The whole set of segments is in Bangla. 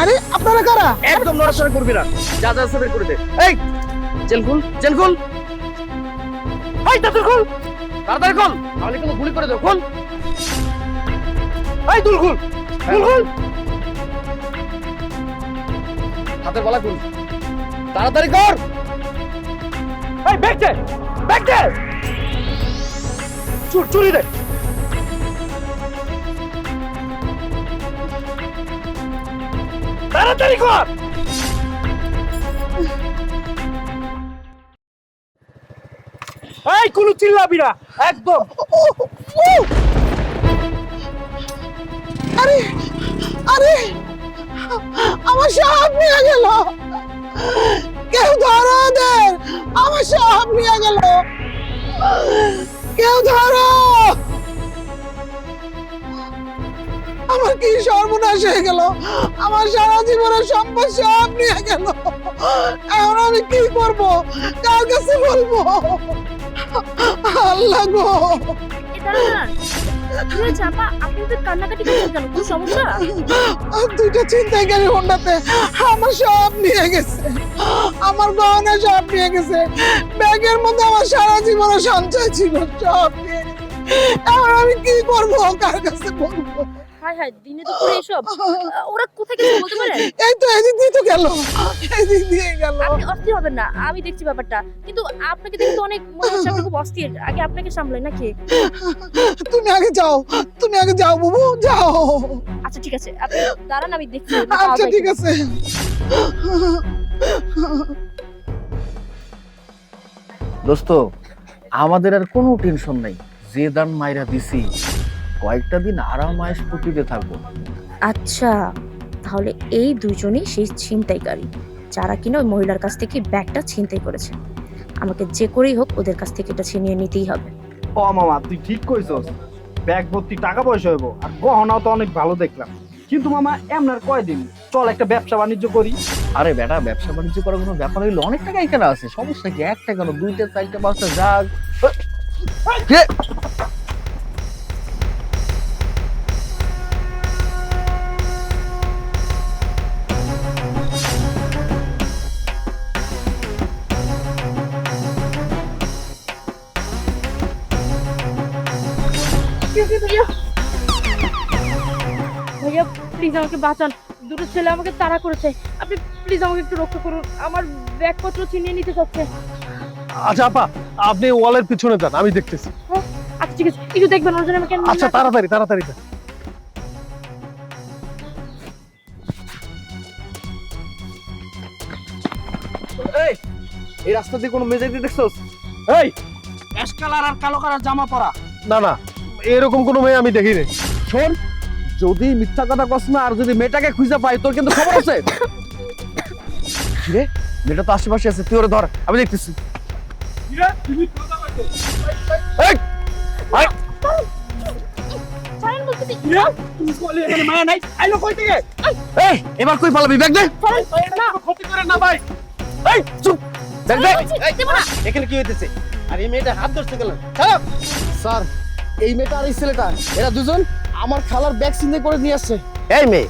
আরে, আপনারা কারা? একদম নড়াচড়া করবি না। যা যা আছে বের করে দে। এই, জেল খুল জেল খুল। এই, তাড়াতাড়ি খুল। তাড়াতাড়ি খুল। তাহলে কিন্তু গুলি করে দেব। খুল। এই, দুল খুল। দুল খুল। হাতের গলা খুল। তাড়াতাড়ি কর। এই ব্যাগ দে চুর, চুরি দে। তাড়াতাড়ি কর! এই কোনো চিল্লাবি না। একদম। আরে আরে, আমার সব নিয়ে গেল। কেউ ধরো ওদের। আমার সব নিয়ে গেল। কেউ ধরো। আমার কি সর্বনাশ হয়ে গেল? আমার সারা জীবনের সম্পদ সব নিয়ে গেল। এখন আমি কি করব? কার কাছে বলব? আল্লাহ গো। আমার সব গেছে। আমার গহনা সব নিয়ে গেছে। ব্যাগের মধ্যে আমার সারা জীবনের সঞ্চয় ছিল, সব নিয়ে এখন আমি কি করব? কার কাছে বলব? হায় হায় দিনে তো করে এসব ওরা কোথায় গেছে বলতে পারেন? এই তো এদিক দিয়ে তো গেল। এদিক দিয়ে গেল। আপনি অস্থির হবেন না আমি দেখছি ব্যাপারটা। কিন্তু আপনাকে দেখে তো অনেক মনে হচ্ছে আপনি খুব অস্থির। আগে আপনাকে সামলাই নাকি? তুমি আগে যাও তুমি আগে যাও বাবু যাও। আচ্ছা ঠিক আছে। আপনি দাঁড়ান আমি দেখছি আচ্ছা ঠিক আছে। দোস্ত আমাদের আর কোনো টেনশন নাই। যে দান মাইরা দিছি কয়েকটা দিন আরাম আয়েশ ফুটিতে থাকব। আচ্ছা তাহলে এই দুজনই সেই ছিনতাইকারী যারা কিনা ওই মহিলার কাছ থেকে ব্যাগটা ছিনতাই করেছে। আমাকে যে করেই হোক ওদের কাছ থেকে এটা ছিনিয়ে নিতেই হবে। ও মামা তুই ঠিক কইছস। ব্যাগ ভর্তি টাকা পয়সা হইব আর গহনাও তো অনেক ভালো দেখলাম। কিন্তু মামা এমন এমনার কয়দিন? চল একটা ব্যবসা বাণিজ্য করি। আরে বেটা ব্যবসা বাণিজ্য করার কোনো ব্যাপার হইল? অনেক টাকা এখানে আছে। সমস্যা কি? একটা কেন দুইটা চারটা পাঁচটা যাক প্লিজ আমাকে বাঁচান। দুটো ছেলে আমাকে তাড়া করেছে। আপনি প্লিজ আমাকে একটু রক্ষা করুন। আমার ব্যাগপত্র ছিনিয়ে নিতে চাচ্ছে আচ্ছা আপা আপনি ওয়ালের পিছনে যান আমি দেখতেছি। আচ্ছা ঠিক আছে। একটু দেখবেন ওর জন্য আমাকে আচ্ছা তাড়াতাড়ি তাড়াতাড়ি যান। এই এই রাস্তা দিয়ে কোনো মেজাইতে দেখছস? এই! অ্যাশ কালার আর কালো কালার জামা পরা। না না এরকম কোনো মেয়ে আমি দেখিনি। শোন যদি মিথ্যা কথা কস না আর যদি মেয়েটাকে খুঁজে পাই তোর কিন্তু খবর আছে? রে মেয়েটা তো আশেপাশে আছে তুই ওরে ধর আমি দেখতেছি। এই, আয়, ছাড়েন বলতেছি তুমি বলে এখানে মায়া নাই? আইলো কই থেকে? এই, এবার কই পালাবি? ব্যাগ দে। ক্ষতি করেন না ভাই। এই চুপ! ব্যাগ দে। বলছি, দেবো না। এখানে কি হইতেছে? আর এই মেয়েটা হাত ধরতে গেল স্যার এই মেয়েটা আর এই ছেলেটা এরা দুজন? আমার খালার ব্যাগ চিন্তা করে নিয়ে আসছে। এই মেয়ে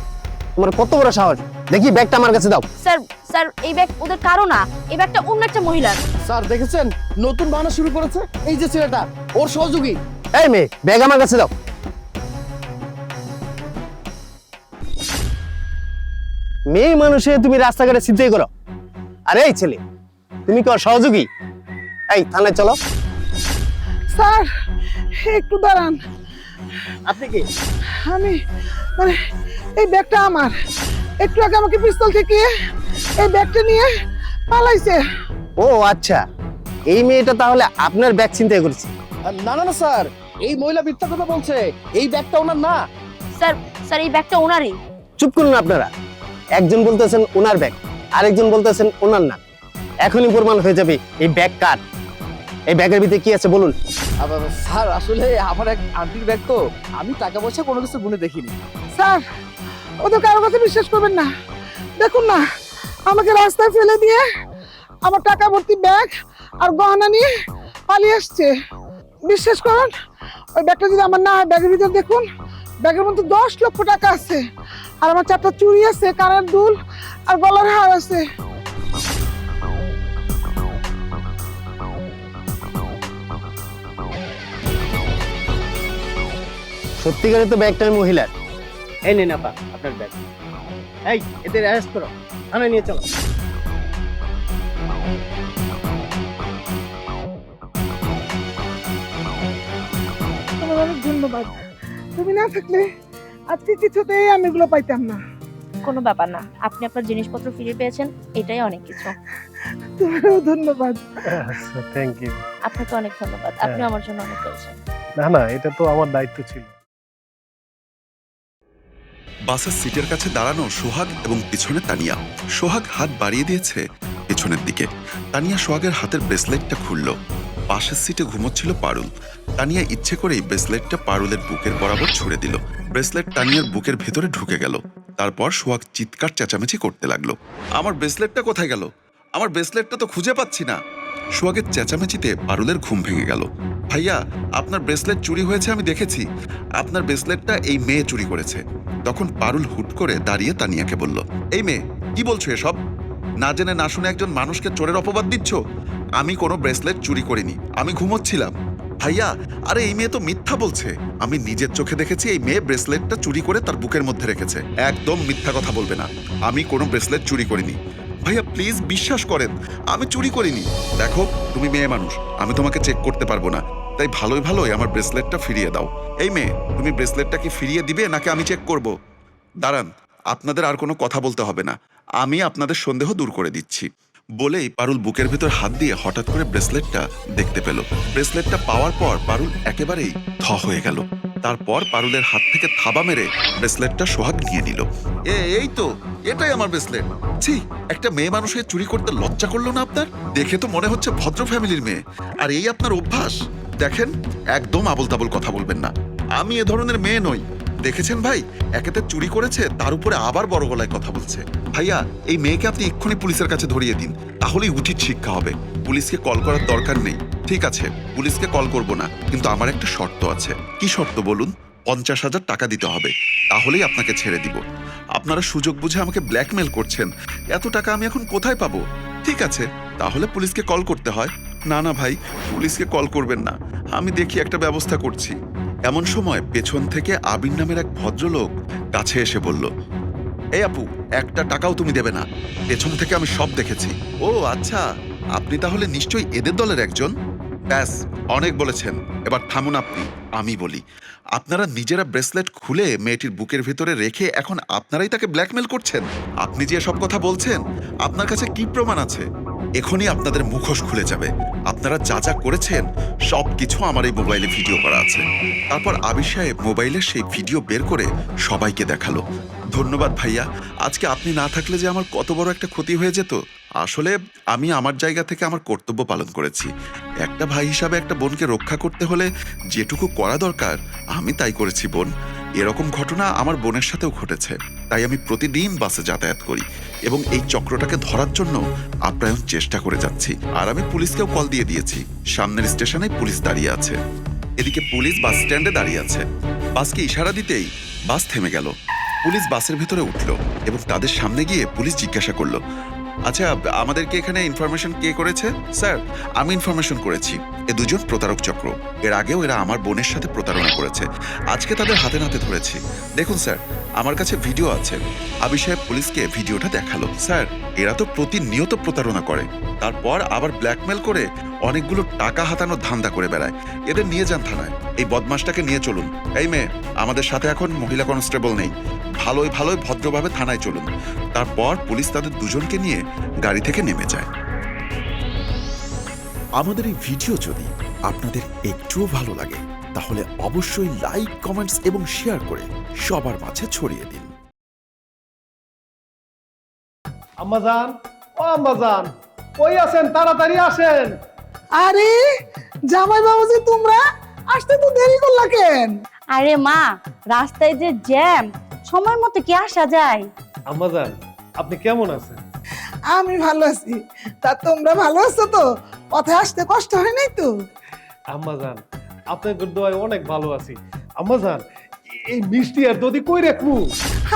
তোমার কত বড় সাহস? দেখি ব্যাগটা আমার কাছে দাও। স্যার স্যার এই ব্যাগ ওদের কারও না। এই ব্যাগটা অন্য একটা মহিলার। স্যার দেখেছেন? নতুন বানা শুরু করেছে এই যে ছেলেটা ওর সহযোগী। এই মেয়ে ব্যাগ আমার কাছে দাও। মেয়ে মানুষে তুমি রাস্তাঘাটে চিন্তাই করো। আর এই ছেলে তুমি কি ওর সহযোগী? এই থানায় চলো। স্যার একটু দাঁড়ান। আপনি কি? আমি? মানে এই ব্যাগটা আমার। একটু আগে আমাকে পিস্তল থেকে এই ব্যাগটা নিয়ে পালাইছে। ও আচ্ছা। এই মেয়েটা তাহলে আপনার ব্যাগ চিন্তাই করেছে? না না না স্যার। এই মহিলা মিথ্যা কথা বলছে। এই ব্যাগটা ওনার না। স্যার স্যার এই ব্যাগটা ওনারই। চুপ করুন আপনারা। একজন বলতেছেন ওনার ব্যাগ আরেকজন বলতেছেন ওনার না। এখনই প্রমাণ হয়ে যাবে এই ব্যাগ কার। এই ব্যাগের ভিতরে কি আছে বলুন? স্যার আসলে আমার এক আন্টির ব্যাগ তো। আমি টাকা পয়সা কোনো কিছু গুনে দেখিনি। স্যার ও তো কারও কথা বিশ্বাস করবেন না। দেখুন না আমাকে রাস্তায় ফেলে দিয়ে আমার টাকা ভর্তি ব্যাগ আর গহনা নিয়ে পালিয়ে আসছে। বিশ্বাস করুন ওই ব্যাগটা যদি আমার না হয় ব্যাগের ভিতরে দেখুন ব্যাগের মধ্যে দশ লক্ষ টাকা আছে। আর আমার চারটা চুড়ি আছে কানের দুল আর গলার হার আছে। সত্যিকারে তো ব্যাগটা মহিলার। এই নিন আপা আপনার ব্যাগ। এই এদের অ্যারেস্ট করো। থানায় নিয়ে চলো। তোমার অনেক ধন্যবাদ। তুমি না থাকলে আজকে কিছুতেই আমি এগুলো পাইতাম না। কোনো ব্যাপার না আপনি আপনার জিনিসপত্র ফিরে পেয়েছেন এটাই অনেক কিছু। তোমারও ধন্যবাদ। থ্যাংক ইউ আপনাকে অনেক ধন্যবাদ আপনি আমার জন্য অনেক করেছেন। না না এটা তো আমার দায়িত্ব ছিল। বাসের সিটের কাছে দাঁড়ানো সোহাগ এবং পিছনে তানিয়া। সোহাগ হাত বাড়িয়ে দিয়েছে পিছনের দিকে। তানিয়া সোহাগের হাতের ব্রেসলেটটা খুলল। পাশের সিটে ঘুমোচ্ছিল পারুল। তানিয়া ইচ্ছে করেই ব্রেসলেটটা পারুলের বুকের বরাবর ছুড়ে দিল। ব্রেসলেট তানিয়ার বুকের ভেতরে ঢুকে গেল। তারপর সোহাগ চিৎকার চেঁচামেচি করতে লাগল। আমার ব্রেসলেটটা কোথায় গেল? আমার ব্রেসলেটটা তো খুঁজে পাচ্ছি না। সোহাগের চেঁচামেচিতে পারুলের ঘুম ভেঙে গেল। ভাইয়া, আপনার ব্রেসলেট চুরি হয়েছে, আমি দেখেছি। আপনার ব্রেসলেটটা এই মেয়ে চুরি করেছে। তখন পারুল হুট করে দাঁড়িয়ে তানিয়াকে বলল, এই মেয়ে, কি বলছো এসব? না জেনে না শুনে একজন মানুষকে চোরের অপবাদ দিচ্ছ? আমি কোনো ব্রেসলেট চুরি করিনি, আমি ঘুমোচ্ছিলাম। ভাইয়া, আরে এই মেয়ে তো মিথ্যা বলছে। আমি নিজের চোখে দেখেছি এই মেয়ে ব্রেসলেটটা চুরি করে তার বুকের মধ্যে রেখেছে। একদম মিথ্যা কথা বলবে না। আমি কোনো ব্রেসলেট চুরি করিনি। ভাইয়া প্লিজ বিশ্বাস করেন, আমি চুরি করিনি। দেখো, তুমি মেয়ে মানুষ, আমি তোমাকে চেক করতে পারব না। তাই ভালোই ভালোই আমার ব্রেসলেটটা ফিরিয়ে দাও। এই মেয়ে, তুমি ব্রেসলেটটা কি ফিরিয়ে দিবে নাকি আমি চেক করব? দাঁড়ান, আপনাদের আর কোনো কথা বলতে হবে না। আমি আপনাদের সন্দেহ দূর করে দিচ্ছি। বলেই পারুল বুকের ভেতর হাত দিয়ে হঠাৎ করে ব্রেসলেটটা দেখতে পেল। ব্রেসলেটটা পাওয়ার পর পারুল একেবারেই থ হয়ে গেল। তারপর পারুলের হাত থেকে থাবা মেরে ব্রেসলেটটা সোহাগ নিয়ে নিল এ, এই তো, এটাই আমার ব্রেসলেট। ছি, একটা মেয়ে মানুষের চুরি করতে লজ্জা করল না আপনার? দেখে তো মনে হচ্ছে ভদ্র ফ্যামিলির মেয়ে। আর এই আপনার অভ্যাস? দেখেন, একদম আবল তাবল কথা বলবেন না। আমি এ ধরনের মেয়ে নই। দেখেছেন ভাই? একেতে চুরি করেছে, তার উপরে আবার বড় গলায় কথা বলছে। ভাইয়া, এই মেয়েকে আপনি এক্ষুনি পুলিশের কাছে ধরিয়ে দিন, তাহলেই উচিত শিক্ষা হবে। পুলিশকে কল করার দরকার নেই। ঠিক আছে, পুলিশকে কল করব না, কিন্তু আমার একটা শর্ত আছে। কি শর্ত বলুন? পঞ্চাশ হাজার টাকা দিতে হবে, তাহলেই আপনাকে ছেড়ে দিব। আপনারা সুযোগ বুঝে আমাকে ব্ল্যাকমেল করছেন, এত টাকা আমি এখন কোথায় পাবো? ঠিক আছে, তাহলে পুলিশকে কল করতে হয়। না না ভাই, পুলিশকে কল করবেন না। আমি দেখি একটা ব্যবস্থা করছি। এমন সময় পেছন থেকে আবির নামের এক ভদ্রলোক কাছে এসে বলল, এই আপু, একটা টাকাও তুমি দেবে না। পেছন থেকে আমি সব দেখেছি। ও আচ্ছা। আপনি তাহলে নিশ্চয়ই এদের দলের একজন? ব্যাস, অনেক বলেছেন। এবার থামুন আপনি, আমি বলি। আপনারা নিজেরা ব্রেসলেট খুলে মেয়েটির বুকের ভেতরে রেখে এখন আপনারাই তাকে ব্ল্যাকমেল করছেন। আপনি যে সব কথা বলছেন, আপনার কাছে কি প্রমাণ আছে? এখনই আপনাদের মুখোশ খুলে যাবে। আপনারা যা যা করেছেন সব কিছু আমার এই মোবাইলে ভিডিও করা আছে। তারপর আবির সাহেব মোবাইলের সেই ভিডিও বের করে সবাইকে দেখাল। ধন্যবাদ ভাইয়া। আজকে আপনি না থাকলে যে আমার কত বড় একটা ক্ষতি হয়ে যেত? আসলে আমি আমার জায়গা থেকে আমার কর্তব্য পালন করেছি। একটা ভাই হিসাবে একটা বোনকে রক্ষা করতে হলে যেটুকু করা দরকার, আমি তাই করেছি বোন। এরকম ঘটনা আমার বোনের সাথেও ঘটেছে। তাই আমি প্রতিদিন বাসে যাতায়াত করি এবং এই চক্রটাকে ধরার জন্য আপ্রায়ণ চেষ্টা করে যাচ্ছি। আর আমি পুলিশকেও কল দিয়ে দিয়েছি। সামনের স্টেশনে পুলিশ দাঁড়িয়ে আছে। এদিকে পুলিশ বাস স্ট্যান্ডে দাঁড়িয়ে আছে। বাসকে ইশারা দিতেই বাস থেমে গেল। পুলিশ বাসের ভেতরে উঠল এবং তাদের সামনে গিয়ে পুলিশ জিজ্ঞাসা করল আচ্ছা আমাদেরকে এখানে ইনফরমেশন কে করেছে? স্যার, আমি ইনফরমেশন করেছি। এ দুজন প্রতারক চক্র। এর আগেও এরা আমার বোনের সাথে প্রতারণা করেছে। আজকে তাদের হাতে নাতে ধরেছি। দেখুন, স্যার, আমার কাছে ভিডিও আছে। আবি সাহেব পুলিশকে ভিডিওটা দেখাল। স্যার, এরা তো প্রতিনিয়ত প্রতারণা করে। তারপর আবার ব্ল্যাকমেল করে অনেকগুলো টাকা হাতানোর ধান্দা করে বেড়ায়। এদের নিয়ে যান থানায়। এই বদমাসটাকে নিয়ে চলুন। এই মেয়ে, আমাদের সাথে এখন মহিলা কনস্টেবল নেই। ভালোই ভালোই ভদ্রভাবে থানায় চলুন। তারপর পুলিশ তাদের দুজনকে নিয়ে গাড়ি থেকে নেমে যায়। আমাদের এই ভিডিও যদি আপনাদের একটুও ভালো লাগে তাহলে অবশ্যই লাইক কমেন্টস এবং শেয়ার করে সবার মাঝে ছড়িয়ে দিন। আম্মাজান ও আম্মাজান কই আছেন? তাড়াতাড়ি আসেন। আরে জামাই বাবুজি তোমরা আসতে তো দেরি করলা কেন? আরে মা রাস্তায় যে জ্যাম সময় মতো কি আসা যায়? আম্মাজান আপনি কেমন আছেন? আমি ভালো আছি। তা তোমরা ভালো আছো তো? পথে আসতে কষ্ট হয় নাই তো? আম্মা আপনার দোয়ায় অনেক ভালো আছি। আম্মা জান এই মিষ্টি আর যদি কই রাখব?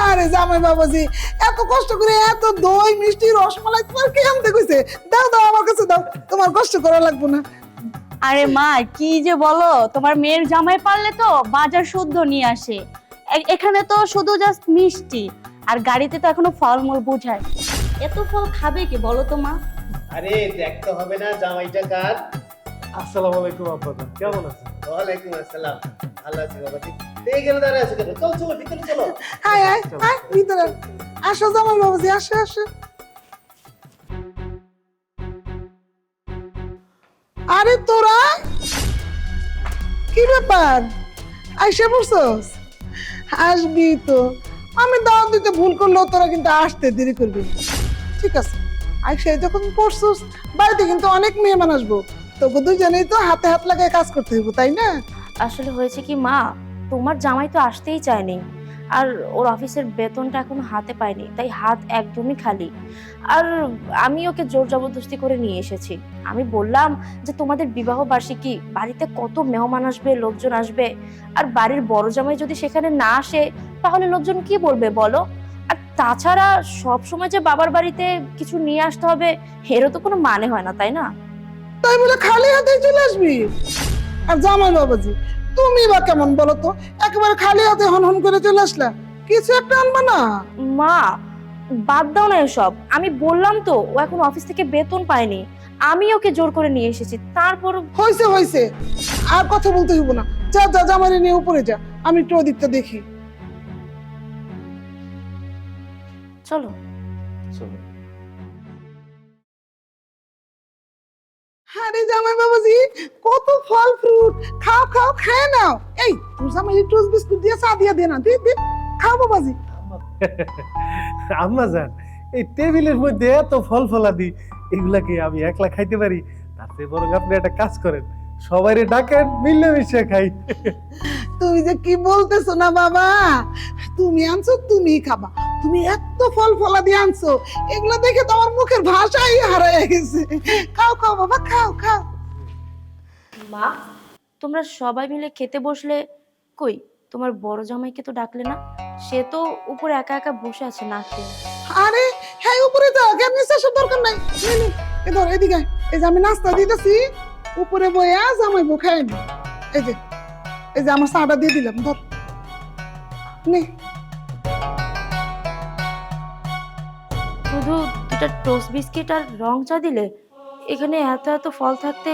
আরে জামাই বাবাজি এত কষ্ট করে এত দই মিষ্টি রসমালাই তোমার কে আনতে কইছে? দাও দাও আমার কাছে দাও। তোমার কষ্ট করা লাগবে না। আরে মা কি যে বলো তোমার মেয়ের জামাই পারলে তো বাজার শুদ্ধ নিয়ে আসে। এখানে তো শুধু জাস্ট মিষ্টি আর গাড়িতে তো এখনও ফলমূল বোঝায়। এত ফল খাবে কি বলো তো মা? আরে দেখতে হবে না জামাইটা কার। আসসালামু আলাইকুম আব্বা কেমন আছেন? ওয়ালাইকুম আসসালাম। ভালো আছি বাবা ঠিক এইখানে দাঁড়িয়ে আছে কেন? চল চলো ভিতরে চলো। আয় আয় আয় ভিতরে। আসো জামাই বাবাজি আসো আসো। আরে তোরা? কি ব্যাপার? আইসা পড়ছস? আসবি তো। আমি দাওয়াত দিতে ভুল করলেও তোরা কিন্তু আসতে দেরি করবি ঠিক আছে আর সেই যখন পড়ছুস, বাড়িতে কিন্তু অনেক মেহমান আসব। তোকে দুজনেই তো হাতে হাত লাগায় কাজ করতে হইব, তাই না? আসলে হয়েছে কি মা, তোমার জামাই তো আসতেই চায়নি আর ওর অফিসের বেতনটা এখন হাতে পায়নি, তাই হাত একদমই খালি। আর আমি ওকে জোর জবরদস্তি করে নিয়ে এসেছি। আমি বললাম যে, তোমাদের বিবাহ বার্ষিকী, বাড়িতে কত মেহমান আসবে, লোকজন আসবে? আর বাড়ির বড় জামাই যদি সেখানে না আসে, তাহলে লোকজন কি বলবে বলো? আর তাছাড়া সব সময় যে বাবার বাড়িতে কিছু নিয়ে আসতে হবে, এরও তো কোনো মানে হয় না, তাই না? তাই বলে খালি হাতে চলে আসবি? আর জামাই বাবাজি তুমি বা কেমন বলো তো? একেবারে খালি হাতে হন হন করে চলে আসলা। কিছু একটা আনবা না? মা বাদ দাও না এসব। আমি বললাম তো ও এখন অফিস থেকে বেতন পায়নি। আমি ওকে জোর করে নিয়ে এসেছি। তারপর হইছে হইছে। আর কথা বলতে হইব না। যা যা জামাই নিয়ে উপরে যা। আমি একটু ওদিকটা দেখি। চলো। চলো। আরে জামাই বাবাজি কত ফল ফ্রুট খাও খাও খায় নাও। এই তোর জামাই টোস্ট বিস্কুট দিয়ে চা দিয়ে দে না দি দি। খাও বাবাজি। আম্মা জান এই টেবিলের মধ্যে এত ফল ফলাদি এগুলাকে আমি একলা খাইতে পারি? তাতে বরং আপনি একটা কাজ করেন সবাইরে ডাকেন মিলে মিশে খাই। তুমি যে কি বলতেছো না বাবা? তুমি আনছো তুমি খাবা। তুমি এত ফল ফলা দিয়ে আনছো এগুলো দেখে তোমার মুখের ভাষাই হারায় গেছে। খাও খাও বাবা খাও খাও। মা তোমরা সবাই মিলে খেতে বসলে কই? তোমার বড় জামাইকে তো ডাকলে না? সে তো উপরে একা একা বসে আছে না খেয়ে আরে হ্যাঁ উপরে কেন নিচে দরকার নাই। নে, নে, এ ধর এদিকে এই যে আমি নাস্তা দিতেছি উপরে বয়ে আজ আমায় বোখায় এই যে এই যে আমার চাটা দিয়ে দিলাম ধর। নে। শুধু দুটা টোস্ট বিস্কিট আর রং চা দিলে? এখানে এত এত ফল থাকতে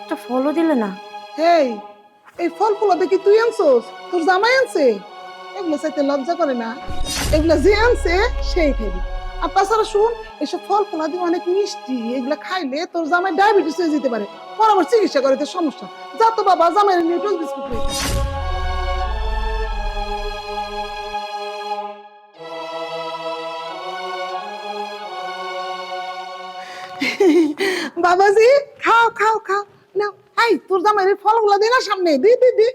একটা ফলও দিলে না। এই এই ফল ফুলা দেখি তুই আনছোস? তোর জামাই আনছে? এগুলো চাইতে লজ্জা করে না। এগুলো যে আনছে সেই খাবি আর তাছাড়া শুন এসব ফল ফুলা দিয়ে অনেক মিষ্টি। এগুলো খাইলে তোর জামাই ডায়াবেটিস হয়ে যেতে পারে। পর আবার চিকিৎসা করে তোর সমস্যা। যা তো বাবা জামাই নিয়ে টোস্ট বিস্কুট খা। বাবাজি, খাও খাও খাও। নাও, এই, তোর জামাই ফলগুলো দে না সামনে, দি দি দি।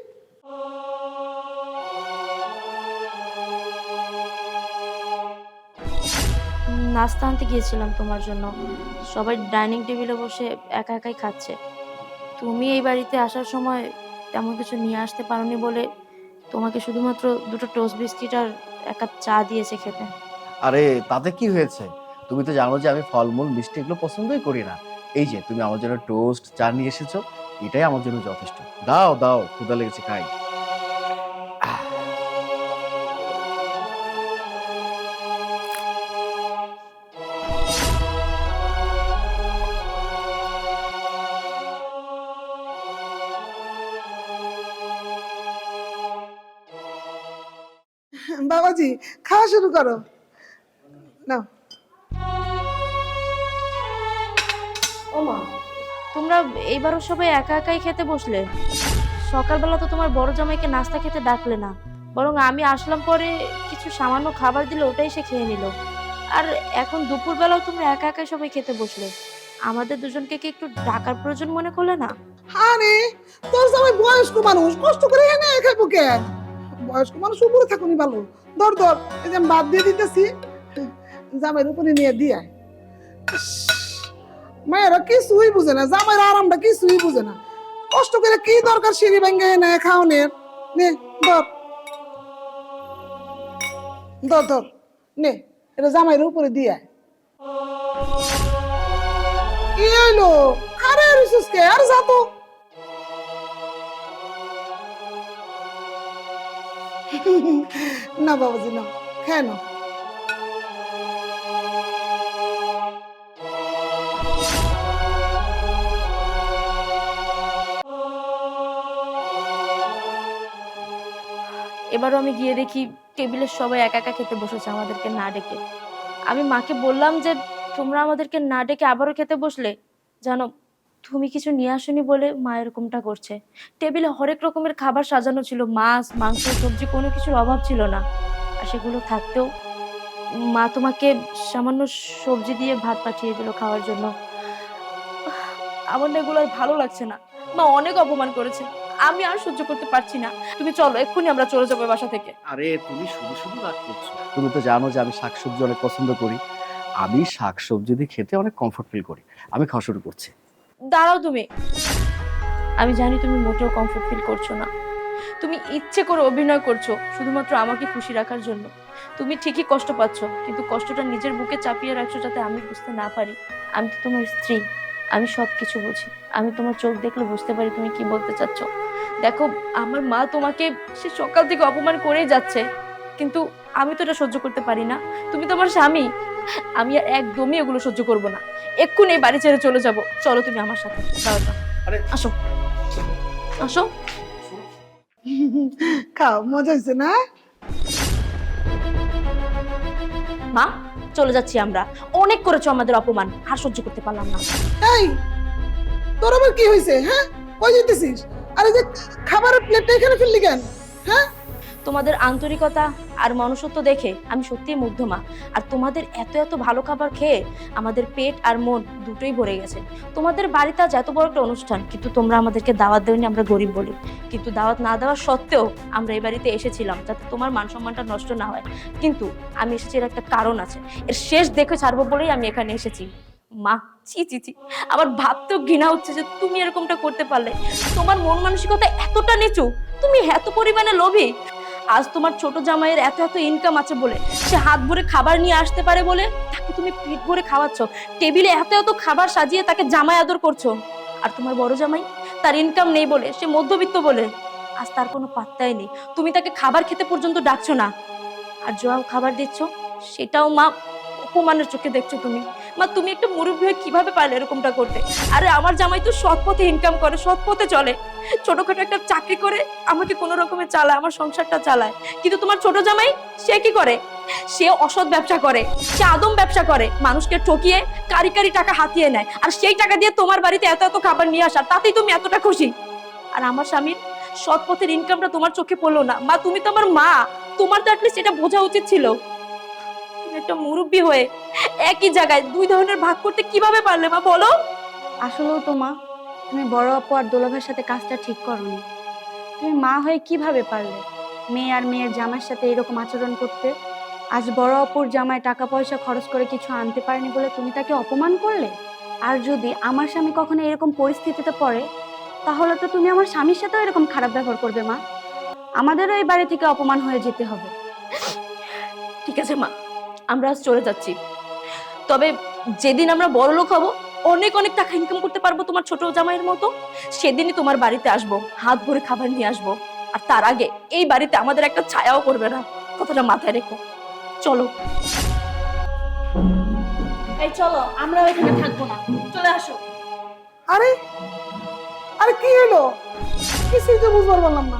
নাস্তা আনতে গিয়েছিলাম তোমার জন্য। সবাই ডাইনিং টেবিলে বসে একা একাই খাচ্ছে। তুমি এই বাড়িতে আসার সময় তেমন কিছু নিয়ে আসতে পারোনি বলে তোমাকে শুধুমাত্র দুটো টোস্ট বিস্কিট আর এক চা দিয়েছে খেতে। আরে, তাতে কি হয়েছে? তুমি তো জানো যে আমি ফলমূল, মিষ্টি এগুলো পছন্দই করি না। এই যে, তুমি আমার জন্য টোস্ট, চা নিয়ে এসেছ, এটাই আমার জন্য যথেষ্ট। দাও দাও ক্ষুদা লেগেছে, খাই। খাওয়া শুরু করো। নাও। মা তোমরা এইবারও সবাই একা একাই খেতে বসলে? সকালবেলা তো তোমার বড় জামাইকে নাস্তা খেতে ডাকলে না। বরং আমি আসলাম পরে কিছু সামান্য খাবার দিলে ওটাই সে খেয়ে নিল। আর এখন দুপুরবেলাও তোমরা একা একাই সবাই খেতে বসলে। আমাদের দুজনকে কি একটু ডাকার প্রয়োজন মনে করলে না? আরে তোর জামাই বয়স্ক মানুষ কষ্ট করে এনে খাইবো কেন বয়স্ক মানুষ উপরে থাকুনি ভালো। ধর ধর, এই যে বাদ দিয়ে দিতেছি, জামাইয়ের উপরে নিয়ে দিয়ে মায়েরা কিছুই বুঝে না, জামাইয়ের আরামটা কিছুই বুঝে না। কষ্ট করে কি দরকার সিঁড়ি ভেঙে এনে খাওনের? নে, ধর। ধর ধর, নে, এটা জামাইয়ের উপরে দিয়ে। কি হইল? আরে রিসুস কে? আর যা তো। না, বাবাজি, না। নাও। এবারও আমি গিয়ে দেখি টেবিলের সবাই একা একা খেতে বসেছে, আমাদেরকে না ডেকে। আমি মাকে বললাম যে, তোমরা আমাদেরকে না ডেকে আবারও খেতে বসলে? জানো তুমি কিছু নিয়ে আসনি বলে মা এরকমটা করছে। টেবিলে হরেক রকমের খাবার সাজানো ছিল, মাছ, মাংস, সবজি, কোনো কিছুর অভাব ছিল না। আর সেগুলো থাকতেও মা তোমাকে সামান্য সবজি দিয়ে ভাত পাঠিয়ে দিল খাওয়ার জন্য। আমার এগুলো আর ভালো লাগছে না। মা অনেক অপমান করেছে। আমি আর সহ্য করতে পারছি না। তুমি চলো, এক্ষুনি আমরা চলে যাব বাসা থেকে। আরে, তুমি শুধু শুধু রাগ করছ। তুমি তো জানো যে আমি শাকসবজি অনেক পছন্দ করি। আমি শাকসবজি দিয়ে খেতে অনেক কমফোর্ট ফিল করি। আমি খাওয়া শুরু করছি। দাঁড়াও তুমি। আমি জানি তুমি মোটেও কমফোর্ট ফিল করছ না। তুমি ইচ্ছে করে অভিনয় করছ, শুধুমাত্র আমাকে খুশি রাখার জন্য। তুমি ঠিকই কষ্ট পাচ্ছ, কিন্তু কষ্টটা নিজের বুকে চাপিয়ে রাখছো যাতে আমি বুঝতে না পারি। আমি তো তোমার স্ত্রী, আমি সব কিছু বুঝি। আমি তোমার চোখ দেখলে বুঝতে পারি তুমি কি বলতে চাচ্ছ। দেখো, আমার মা তোমাকে সে সকাল থেকে অপমান করেই যাচ্ছে, কিন্তু আমি তো এটা সহ্য করতে পারি না। তুমি তো আমার স্বামী আমি আর একদমই এগুলো সহ্য করব না। এক্ষুনি এই বাড়ি ছেড়ে চলে যাব। চলো তুমি আমার সাথে। আসো। আসো। খাও মজা হয়েছে না? মা চলে যাচ্ছি আমরা। অনেক করেছ আমাদের অপমান। আর সহ্য করতে পারলাম না। এই তোর আবার কি হয়েছে হ্যাঁ? কই যেতেছিস আরে যে খাবারের প্লেটটা এখানে ফেললি কেন হ্যাঁ? তোমাদের আন্তরিকতা আর মনুষ্যত্ব দেখে আমি সত্যিই মুগ্ধ মা। আর তোমাদের এত এত ভালো খাবার খেয়ে আমাদের পেট আর মন দুটোই ভরে গেছে। তোমাদের বাড়িতে আজ এত বড় একটা অনুষ্ঠান, কিন্তু তোমরা আমাদেরকে দাওয়াত দেওনি, আমরা গরিব বলি। কিন্তু দাওয়াত না দেওয়া সত্ত্বেও আমরা এই বাড়িতে এসেছিলাম, যাতে তোমার মান সম্মানটা নষ্ট না হয়। কিন্তু আমি এসেছি, এর একটা কারণ আছে। এর শেষ দেখে ছাড়বো বলেই আমি এখানে এসেছি। মা চি চি চি আমার ভাবতেও ঘৃণা হচ্ছে যে তুমি এরকমটা করতে পারলে। তোমার মন মানসিকতা এতটা নিচু, তুমি এত পরিমাণে লোভী। আজ তোমার ছোট জামাইয়ের এত এত ইনকাম আছে বলে সে হাত ভরে খাবার নিয়ে আসতে পারে বলে? তাকে তুমি পেট ভরে খাওয়াচ্ছ। টেবিলে এত এত খাবার সাজিয়ে তাকে জামাই আদর করছ। আর তোমার বড় জামাই? তার ইনকাম নেই বলে, সে মধ্যবিত্ত বলে। আজ তার কোনো পাত্তাই নেই। তুমি তাকে খাবার খেতে পর্যন্ত ডাকছো না। আর জোয়াও খাবার দিচ্ছ, সেটাও মা, অপমানের চোখে দেখছ তুমি। মা, তুমি একটা মুরব্বী হয়ে কীভাবে পারলে এরকমটা করতে? আরে, আমার জামাই তো সৎ পথে ইনকাম করে, সৎ পথে চলে। ছোটখাটো একটা চাকরি করে আমাকে কোনো রকমে চালায়, আমার সংসারটা চালায়। কিন্তু তোমার ছোট জামাই, সে কি করে? সে অসৎ ব্যবসা করে, সে আদম ব্যবসা করে। মানুষকে ঠকিয়ে কারি কারি টাকা হাতিয়ে নেয়। আর সেই টাকা দিয়ে তোমার বাড়িতে এত এত খাবার নিয়ে আসা তাতেই তুমি এতটা খুশি। আর আমার স্বামীর সৎ পথের ইনকামটা তোমার চোখে পড়ল না। মা, তুমি তো আমার মা। তোমার তো অ্যাটলিস্ট এটা বোঝা উচিত ছিল। একটা মুরব্বী হয়ে একই জায়গায় দুই ধরনের ভাগ করতে কীভাবে পারলে মা বলো? আসলেও তো মা তুমি বড় আপু আর দোলাভের সাথে কাজটা ঠিক করনি। তুমি মা হয়ে কীভাবে পারলে? মেয়ে আর মেয়ের জামাইয়ের সাথে এরকম আচরণ করতে? আজ বড় অপুর জামাই টাকা পয়সা খরচ করে কিছু আনতে পারেনি বলে তুমি তাকে অপমান করলে? আর যদি আমার স্বামী কখনো এরকম পরিস্থিতিতে পড়ে তাহলে তো তুমি আমার স্বামীর সাথেও এরকম খারাপ ব্যবহার করবে মা। আমাদেরও এই বাড়ি থেকে অপমান হয়ে যেতে হবে। ঠিক আছে মা। আমরা আজ চলে যাচ্ছি। তবে যেদিন আমরা বড় লোক হব, অনেক অনেক টাকা ইনকাম করতে পারব তোমার ছোট জামাইয়ের মতো। সেদিনই তোমার বাড়িতে আসব, হাত ভরে খাবার নিয়ে আসব। আর তার আগে এই বাড়িতে আমাদের একটা ছায়াও করবে না। কথাটা মাথায় রেখো। চলো। এই চলো, আমরা ওইখানে থাকব না। চলে আসো। আরে আরে কি হলো? কিছুই তো বুঝবার পারলাম না।